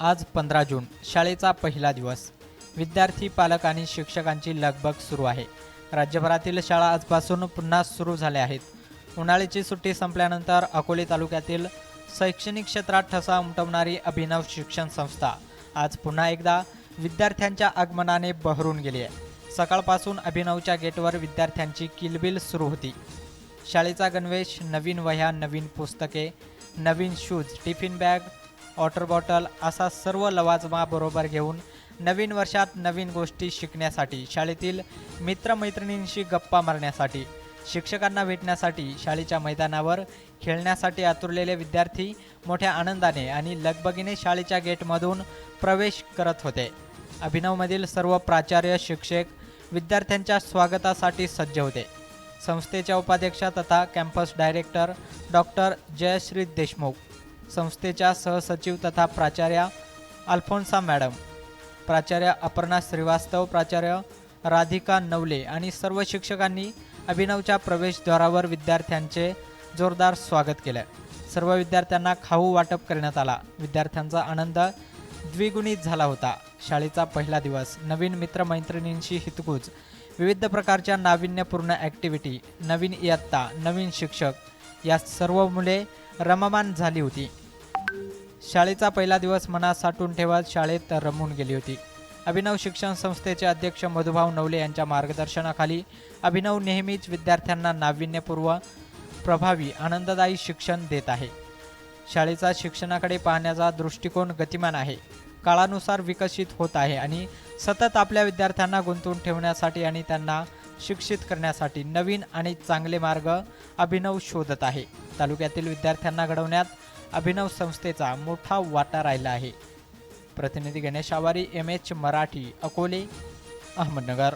आज पंधरा जून शाळेचा पहिला दिवस. विद्यार्थी पालक आणि शिक्षकांची लगबग सुरू आहे. राज्यभरातील शाळा आजपासून पुन्हा सुरू झाल्या आहेत. उन्हाळ्याची सुट्टी संपल्यानंतर अकोले तालुक्यातील शैक्षणिक क्षेत्रात ठसा उमटवणारी अभिनव शिक्षण संस्था आज पुन्हा एकदा विद्यार्थ्यांच्या आगमनाने बहरून गेली आहे. सकाळपासून अभिनवच्या गेटवर विद्यार्थ्यांची किलबिल सुरू होती. शाळेचा गणवेश नवीन वह्या नवीन पुस्तके नवीन shoes tiffin bag water bottle असा सर्व लवाजमा बरोबर घेऊन नवीन वर्षात नवीन गोष्टी शिकण्यासाठी शाळेतील मित्रमैत्रिणींशी गप्पा मारण्यासाठी शिक्षकांना भेटण्यासाठी शाळेच्या मैदानावर खेळण्यासाठी आतुरलेले विद्यार्थी मोठ्या आनंदाने आणि लगबगीने शाळेच्या गेटमधून प्रवेश करत होते. अभिनवमधील सर्व प्राचार्य शिक्षक विद्यार्थ्यांच्या स्वागतासाठी सज्ज होते. संस्थेच्या उपाध्यक्षा तथा campus director doctor Jayashree Deshmukh संस्थेच्या सहसचिव तथा प्राचार्या अल्फोन्सा मॅडम प्राचार्य अपर्णा श्रीवास्तव प्राचार्य राधिका नवले आणि सर्व शिक्षकांनी अभिनवच्या प्रवेशद्वारावर विद्यार्थ्यांचे जोरदार स्वागत केलं. सर्व विद्यार्थ्यांना खाऊ वाटप करण्यात आला. विद्यार्थ्यांचा आनंद द्विगुणित झाला होता. शाळेचा पहिला दिवस नवीन मित्रमैत्रिणींशी हितगुज विविध प्रकारच्या नाविन्यपूर्ण ॲक्टिव्हिटी नवीन इयत्ता नवीन शिक्षक या सर्व मुले रममान झाली होती. शाळेचा पहिला दिवस मनात साठून ठेवत शाळेत रमून गेली होती. अभिनव शिक्षण संस्थेचे अध्यक्ष मधुभाव नवले यांच्या मार्गदर्शनाखाली अभिनव नेहमीच विद्यार्थ्यांना नाविन्यपूर्व प्रभावी आनंददायी शिक्षण देत आहे. शाळेचा शिक्षणाकडे पाहण्याचा दृष्टिकोन गतिमान आहे. काळानुसार विकसित होत आहे आणि सतत आपल्या विद्यार्थ्यांना गुंतवून ठेवण्यासाठी आणि त्यांना शिक्षित करण्यासाठी नवीन आणि चांगले मार्ग अभिनव शोधत आहे. तालुक्यातील विद्यार्थ्यांना घडवण्यात अभिनव संस्थेचा मोठा वाटा राहिला आहे. प्रतिनिधी गणेश आवारी एम एच मराठी अकोले अहमदनगर.